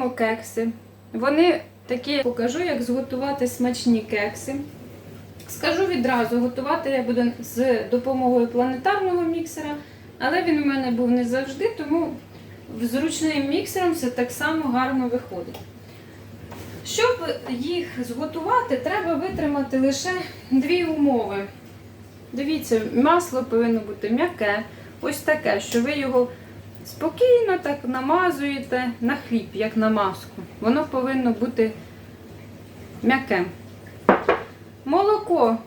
Готуємо кекси. Вони такі покажу, як зготувати смачні кекси. Скажу відразу, готувати я буду з допомогою планетарного міксера, але він у мене був не завжди, тому з ручним міксером все так само гарно виходить. Щоб їх зготувати, треба витримати лише дві умови. Дивіться, масло повинно бути м'яке, ось таке, що ви його спокійно так намазуєте на хліб, як на маску. Воно повинно бути м'яке. Молоко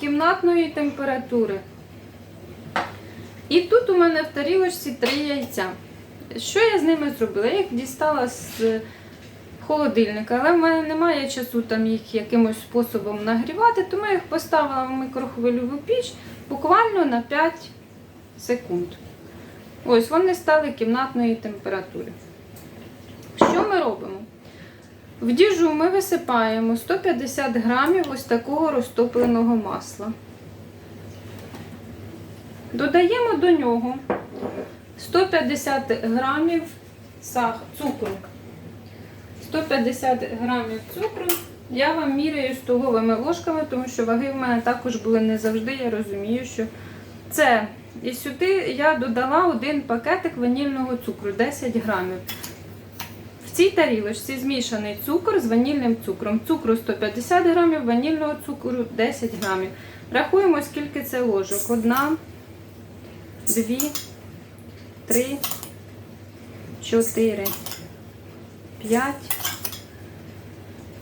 кімнатної температури. І тут у мене в тарілочці три яйця. Що я з ними зробила? Я їх дістала з холодильника, але в мене немає часу там їх якимось способом нагрівати, тому я їх поставила в мікрохвильову піч буквально на 5 секунд. Ось вони стали кімнатної температури. Що ми робимо? В діжу ми висипаємо 150 грамів ось такого розтопленого масла. Додаємо до нього 150 грамів цукру. 150 грамів цукру. Я вам міряю столовими ложками, тому що ваги в мене також були не завжди. Я розумію, що це. І сюди я додала один пакетик ванільного цукру 10 грамів. В цій тарілочці змішаний цукор з ванільним цукром. Цукру 150 грамів, ванільного цукру 10 грамів. Рахуємо, скільки це ложок. Одна, дві, три, чотири, п'ять,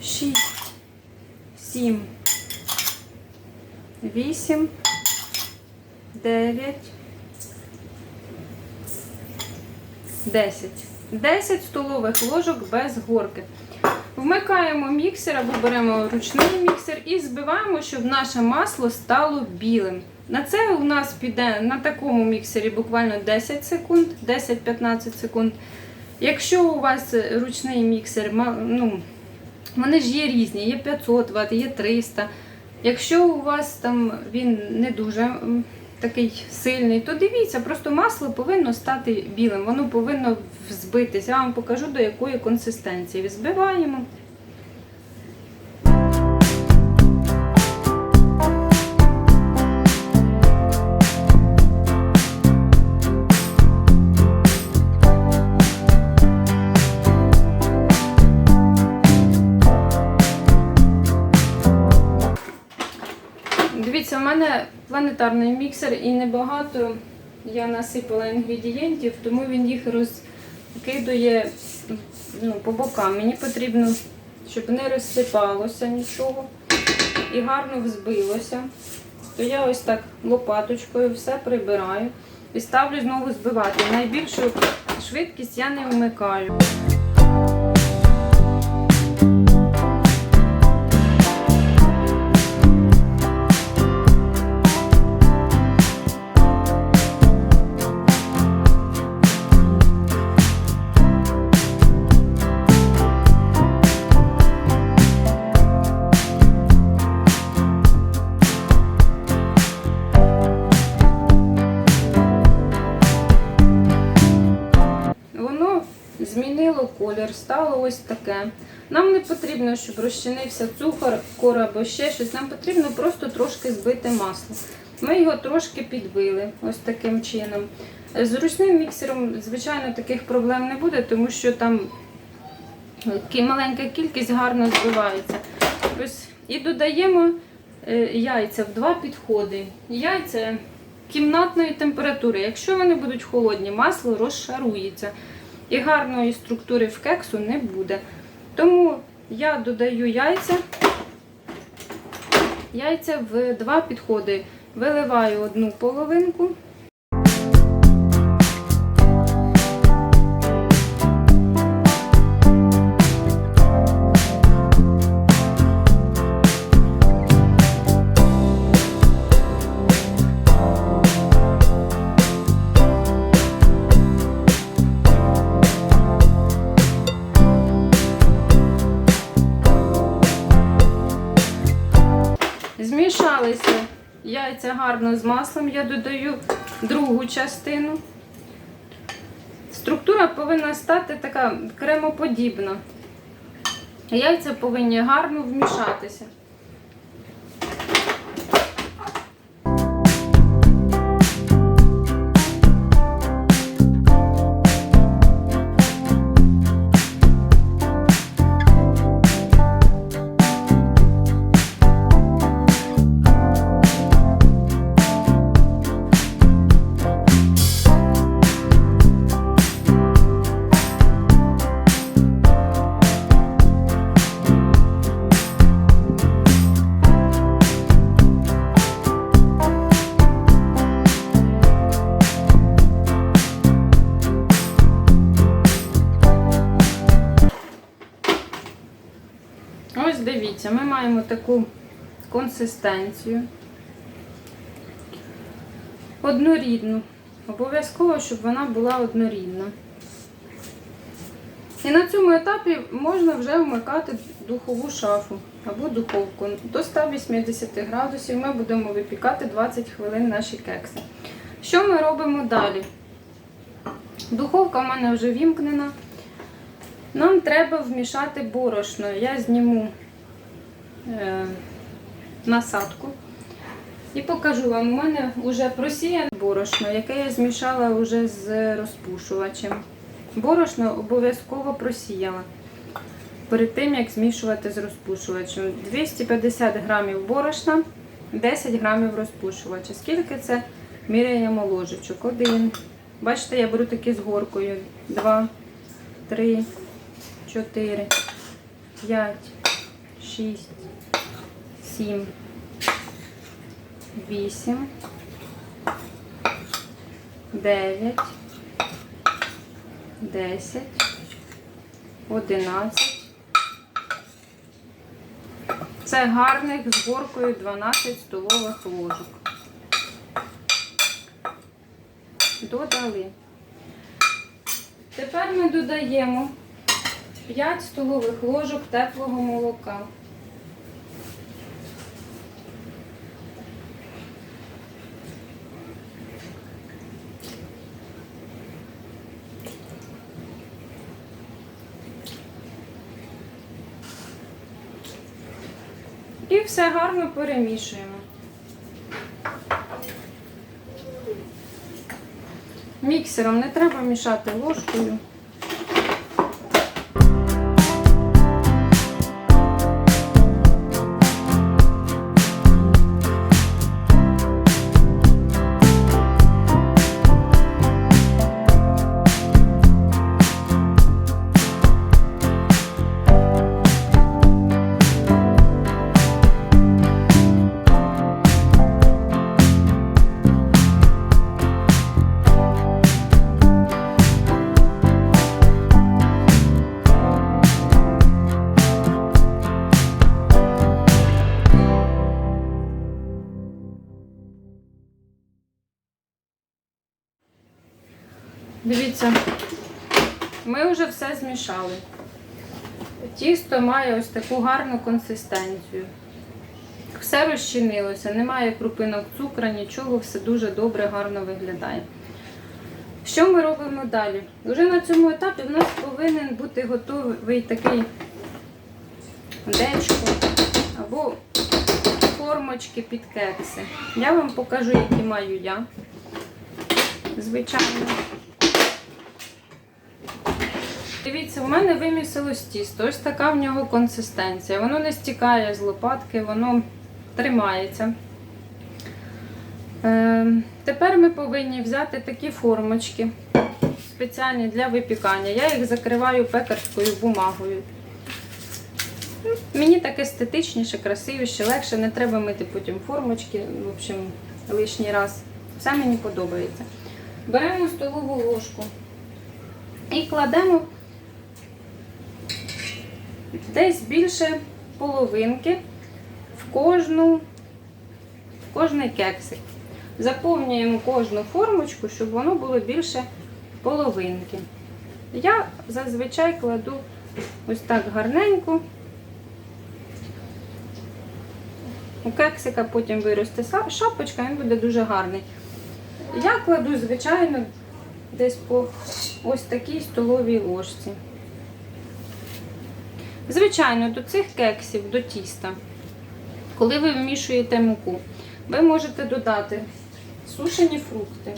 шість, сім, вісім, дев'ять, десять. 10 столових ложок без горки. Вмикаємо міксер або беремо ручний міксер і збиваємо, щоб наше масло стало білим. На це у нас піде на такому міксері буквально 10 секунд, 10-15 секунд. Якщо у вас ручний міксер, ну, вони ж є різні, є 500 Вт, є 300. Якщо у вас там він не дуже такий сильний, то дивіться, просто масло повинно стати білим, воно повинно взбитися. Я вам покажу до якої консистенції. Взбиваємо. Дивіться, у мене планетарний міксер і небагато я насипала інгредієнтів, тому він їх розкидує ну, по бокам. Мені потрібно, щоб не розсипалося нічого і гарно взбилося. То я ось так лопаточкою все прибираю і ставлю знову збивати. Найбільшу швидкість я не вмикаю. Змінило колір, стало ось таке. Нам не потрібно, щоб розчинився цукор, кор або ще щось. Нам потрібно просто трошки збити масло. Ми його трошки підбили ось таким чином. З ручним міксером, звичайно, таких проблем не буде, тому що там маленька кількість гарно збивається. Ось, і додаємо е, яйця в два підходи. Яйця кімнатної температури. Якщо вони будуть холодні, масло розшарується. І гарної структури в кексу не буде. Тому я додаю яйця. Яйця в два підходи. Виливаю одну половинку. Яйця гарно з маслом. Я додаю другу частину. Структура повинна стати така кремоподібна. Яйця повинні гарно вмішатися. Дивіться, ми маємо таку консистенцію. Однорідну. Обов'язково, щоб вона була однорідна. І на цьому етапі можна вже вмикати духову шафу або духовку. До 180 градусів ми будемо випікати 20 хвилин наші кекси. Що ми робимо далі? Духовка в мене вже вімкнена. Нам треба вмішати борошно. Я зніму насадку і покажу вам. У мене вже просіяне борошно, яке я змішала вже з розпушувачем. Борошно обов'язково просіяла перед тим, як змішувати з розпушувачем. 250 грамів борошна, 10 грамів розпушувача. Скільки це міряємо ложечок? Один. Бачите, я беру такі з горкою. Два, три. 4, 5, 6, 7, 8, 9, 10, 11. Це гарних з горкою 12 столових ложок. Додали. Тепер ми додаємо 5 столових ложок теплого молока. І все гарно перемішуємо. Міксером не треба мішати ложкою. Дивіться, ми вже все змішали. Тісто має ось таку гарну консистенцію. Все розчинилося, немає крупинок цукру, нічого, все дуже добре, гарно виглядає. Що ми робимо далі? Уже на цьому етапі в нас повинен бути готовий такий дечко або формочки під кекси. Я вам покажу, які маю я. Звичайно. Дивіться, у мене вимісилось тісто. Ось така в нього консистенція. Воно не стікає з лопатки, воно тримається. Е, тепер ми повинні взяти такі формочки спеціальні для випікання. Я їх закриваю пекарською бумагою. Ну, Мені так естетичніше, красивіше, легше, не треба мити потім формочки, в общем, лишній раз. Все мені подобається. Беремо столову ложку і кладемо десь більше половинки в кожну, в кожний кексик. Заповнюємо кожну формочку, щоб воно було більше половинки. Я зазвичай кладу ось так гарненько. У кексика потім виросте шапочка, він буде дуже гарний. Я кладу, звичайно, десь по ось такій столовій ложці. Звичайно, до цих кексів, до тіста, коли ви вмішуєте муку, ви можете додати сушені фрукти,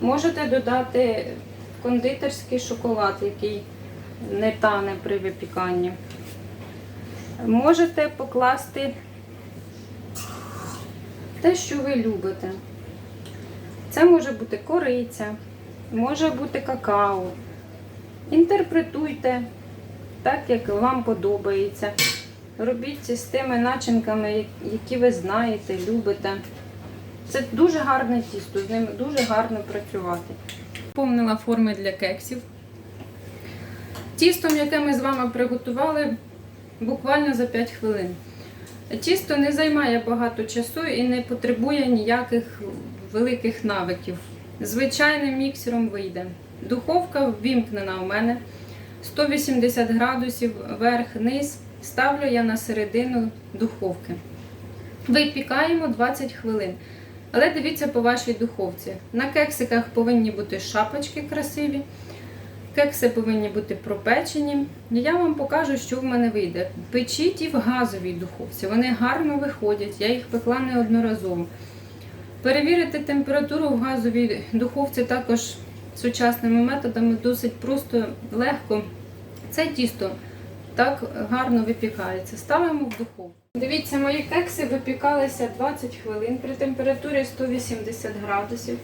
можете додати кондитерський шоколад, який не тане при випіканні. Можете покласти те, що ви любите. Це може бути кориця, може бути какао. Інтерпретуйте так, як вам подобається. Робіть з тими начинками, які ви знаєте, любите. Це дуже гарне тісто, з ним дуже гарно працювати. Повнила форми для кексів. Тісто, яке ми з вами приготували буквально за 5 хвилин. Тісто не займає багато часу і не потребує ніяких великих навиків. Звичайним міксером вийде. Духовка ввімкнена у мене 180 градусів верх-низ. Ставлю я на середину духовки. Випікаємо 20 хвилин. Але дивіться по вашій духовці. На кексиках повинні бути шапочки красиві. Кекси повинні бути пропечені. Я вам покажу, що в мене вийде. Печіть і в газовій духовці. Вони гарно виходять, я їх пекла неодноразово. Перевірити температуру в газовій духовці також сучасними методами досить просто легко. Це тісто так гарно випікається. Ставимо в духовку. Дивіться, мої кекси випікалися 20 хвилин при температурі 180 градусів.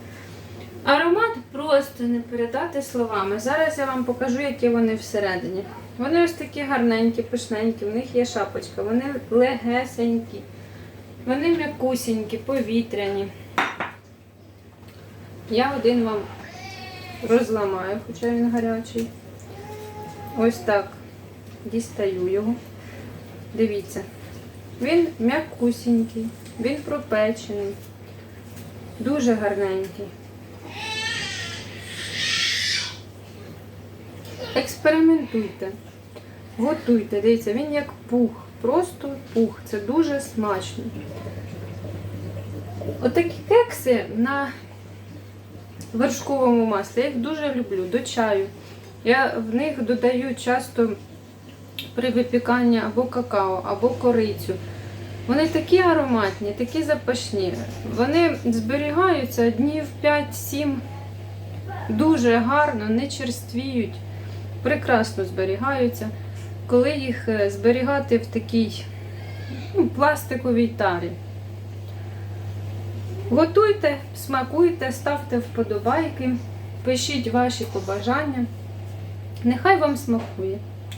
Аромат просто не передати словами. Зараз я вам покажу, які вони всередині. Вони ось такі гарненькі, пишненькі, в них є шапочка, вони легесенькі, вони м'якусінькі, повітряні. Я один вам розламаю, хоча він гарячий. Ось так дістаю його. Дивіться, він м'якусінький, він пропечений, дуже гарненький. Експериментуйте, готуйте. Дивіться, він як пух, просто пух. Це дуже смачно. Отакі кекси на вершковому маслі. Я їх дуже люблю до чаю. Я в них додаю часто при випіканні або какао, або корицю. Вони такі ароматні, такі запашні. Вони зберігаються днів 5-7. Дуже гарно, не черствіють, прекрасно зберігаються. Коли їх е, зберігати в такій ну, пластиковій тарі. Готуйте, смакуйте, ставте вподобайки, пишіть ваші побажання. Нехай вам смакує.